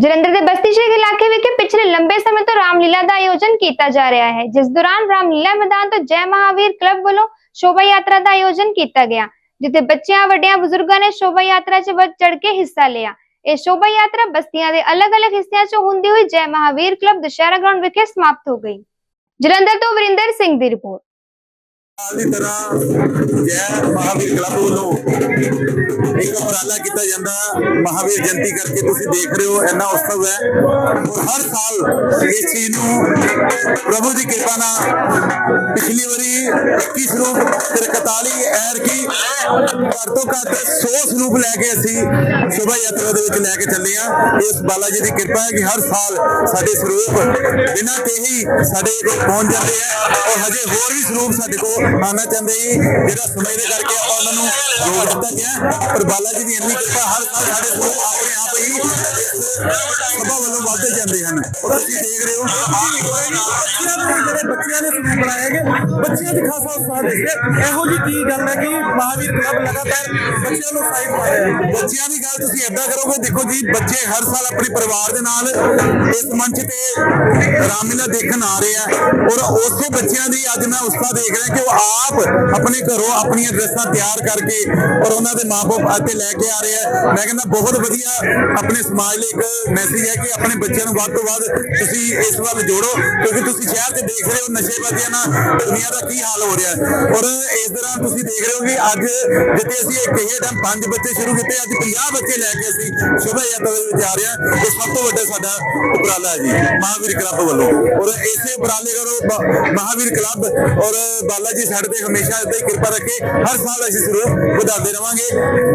ਜਲੰਧਰ ਦੇ ਬਸਤੀ ਸ਼ੇਖ ਇਲਾਕੇ ਵਿਖੇ ਪਿਛਲੇ ਲੰਬੇ ਸਮੇਂ ਤੋਂ ਰਾਮਲੀਲਾ ਦਾ ਆਯੋਜਨ ਕੀਤਾ ਜਾ ਰਿਹਾ ਹੈ, ਜਿਸ ਦੌਰਾਨ ਰਾਮਲੀਲਾ ਮੈਦਾਨ ਤੋਂ ਜੈ ਮਹਾਵੀਰ ਕਲੱਬ ਵੱਲੋਂ ਸ਼ੋਭਾ ਯਾਤਰਾ ਦਾ ਆਯੋਜਨ ਕੀਤਾ ਗਿਆ, ਜਿੱਥੇ ਬੱਚਿਆਂ, ਵੱਡਿਆਂ, ਬਜ਼ੁਰਗਾਂ ਨੇ ਸ਼ੋਭਾ ਯਾਤਰਾ 'ਚ ਵੱਧ ਚੜ ਕੇ ਹਿੱਸਾ ਲਿਆ। ਇਹ ਸ਼ੋਭਾ ਯਾਤਰਾ ਬਸਤੀਆਂ ਦੇ ਅਲੱਗ-ਅਲੱਗ ਹਿੱਸਿਆਂ 'ਚੋਂ ਹੁੰਦੀ ਹੋਈ ਜੈ ਮਹਾਵੀਰ ਕਲੱਬ ਦੁਸ਼ਹਿਰਾ ਗਰਾਊਂਡ ਵਿਖੇ ਸਮਾਪਤ ਹੋ ਗਈ। ਜਲੰਧਰ ਤੋਂ ਵਰਿੰਦਰ ਸਿੰਘ ਦੀ ਰਿਪੋਰਟ। ਦੀ ਤਰ੍ਹਾਂ ਜੈ ਮਹਾਵੀਰ ਕਲੱਬ ਵੱਲੋਂ ਇੱਕ ਉਪਰਾਲਾ ਕੀਤਾ ਜਾਂਦਾ। ਮਹਾਵੀਰ ਜਯੰਤੀ ਕਰਕੇ ਤੁਸੀਂ ਦੇਖ ਰਹੇ ਹੋ, ਇੰਨਾ ਉਤਸਵ ਹੈ। ਔਰ ਹਰ ਸਾਲ ਇਸ ਚੀਜ਼ ਨੂੰ ਪ੍ਰਭੂ ਦੀ ਕਿਰਪਾ ਨਾਲ ਪਿਛਲੀ ਵਾਰੀ 21 ਸਰੂਪ ਫਿਰ 41 ਐਰ ਕੀ ਘੱਟ ਤੋਂ ਘੱਟ 100 ਸਰੂਪ ਲੈ ਕੇ ਅਸੀਂ ਸ਼ੋਭਾ ਯਾਤਰਾ ਦੇ ਵਿੱਚ ਲੈ ਕੇ ਚੱਲੇ ਆ ਇਸ ਬਾਲਾ ਜੀ ਦੀ ਕਿਰਪਾ ਹੈ ਕਿ ਹਰ ਸਾਲ ਸਾਡੇ ਸਰੂਪ ਬਿਨਾਂ ਹੀ ਸਾਡੇ ਕੋਲ ਪਹੁੰਚ ਜਾਂਦੇ ਆ। ਔਰ ਹਜੇ ਹੋਰ ਵੀ ਸਰੂਪ ਸਾਡੇ ਕੋਲ ਆਉਣਾ ਚਾਹੁੰਦੇ ਜੀ ਜਿਹੜਾ ਸਮੇਂ ਦੇ ਕਰਕੇ ਆਪਾਂ ਉਹਨਾਂ ਨੂੰ ਰੋਕ ਦਿੱਤਾ ਗਿਆ। ਪਰ ਬਾਲਾ ਜੀ ਦੀ ਇੰਨੀ ਕਿਰਪਾ ਹਰ ਸਾਲ ਸਾਡੇ ਸਰੂਪ ਆਪਣੇ ਆਪ ਹੀ ਸਭਾ ਵੱਲੋਂ ਵੱਧਦੇ ਜਾਂਦੇ ਹਨ। ਔਰ ਤੁਸੀਂ ਦੇਖ ਰਹੇ ਹੋ ਬੱਚਿਆਂ ਦੇ ਜਿਹੜੇ ਬੱਚਿਆਂ ਨੇ ਸਰੂਪ ਬਣਾਏ ਗਏ ਬੱਚਿਆਂ ਦੀ ਖਾਸਾ ਉਤਸ਼ਾਹ ਦੇਖਦੇ ਇਹੋ ਜੀ ਕੀ ਗੱਲ ਹੈ ਕਿ ਮਹਾਵੀਰ ਕਲੱਬ ਲਗਾਤਾਰ ਬੱਚਿਆਂ ਨੂੰ ਸਾਈਡ ਪਾ ਬੱਚਿਆਂ ਦੀ ਗੱਲ ਤੁਸੀਂ ਏਦਾਂ ਕਰੋਗੇ, ਦੇਖੋ ਜੀ, ਬੱਚੇ ਹਰ ਸਾਲ ਆਪਣੇ ਪਰਿਵਾਰ ਦੇ ਨਾਲ ਇਸ ਮੰਚ ਤੇ ਰਾਮਲੀਲਾ ਦੇਖਣ ਆ ਰਹੇ ਆ। ਔਰ ਉਸੇ ਬੱਚਿਆਂ ਦੀ ਅੱਜ ਮੈਂ ਉਸਤਾ ਦੇਖ ਰਿਹਾ ਕਿ ਉਹ ਆਪ ਆਪਣੇ ਘਰੋਂ ਆਪਣੀਆਂ ਡਰੈਸਾਂ ਤਿਆਰ ਕਰਕੇ ਔਰ ਉਹਨਾਂ ਦੇ ਮਾਪੇ ਇੱਥੇ ਲੈ ਕੇ ਆ ਰਿਹਾ ਮੈਂ ਕਹਿੰਦਾ ਬਹੁਤ ਵਧੀਆ ਆਪਣੇ ਸਮਾਜ ਲਈ ਇੱਕ ਮੈਸੇਜ ਹੈ ਕਿ ਆਪਣੇ ਬੱਚਿਆਂ ਨੂੰ ਵੱਧ ਤੋਂ ਵੱਧ ਤੁਸੀਂ ਇਸ ਵੱਲ ਜੋੜੋ, ਕਿਉਂਕਿ ਤੁਸੀਂ ਸ਼ਹਿਰ 'ਚ ਦੇਖ ਰਹੇ ਹੋ ਨਸ਼ੇਬਾਜ਼ੀਆਂ ਨਾਲ ਦੁਨੀਆ ਦਾ ਕੀ ਹਾਲ ਹੋ ਰਿਹਾ ਹੈ। ਔਰ ਇਸ ਦੌਰਾਨ ਤੁਸੀਂ ਦੇਖ ਰਹੇ ਹੋ ਕਿ ਅੱਜ ਜਿੱਥੇ ਅਸੀਂ ਇੱਕ ਇਹ ਟਾਈਮ ਪੰਜ ਬੱਚੇ ਸ਼ੁਰੂ ਕੀਤੇ, ਅੱਜ 50 ਬੱਚੇ ਲੈ ਕੇ ਅਸੀਂ ਸ਼ੋਭਾ ਯਾਤਰਾ ਦੇ ਵਿੱਚ ਆ ਰਹੇ ਹਾਂ। ਇਹ ਸਭ ਤੋਂ ਵੱਡਾ ਸਾਡਾ ਉਪਰਾਲਾ ਹੈ ਜੀ, ਮਹਾਵੀਰ ਕਲੱਬ ਵੱਲੋਂ। ਔਰ ਇਸੇ ਉਪਰਾਲੇ ਕਰੋ, ਬ- ਮਹਾਵੀਰ ਕਲੱਬ। ਔਰ ਬਾਲਾ ਜੀ ਸਾਡੇ ਤੇ ਹਮੇਸ਼ਾ ਇਦਾਂ ਹੀ ਕਿਰਪਾ ਰੱਖੇ, ਹਰ ਸਾਲ ਅਸੀਂ ਜ਼ਰੂਰ ਵਧਾਉਂਦੇ ਰਵਾਂਗੇ।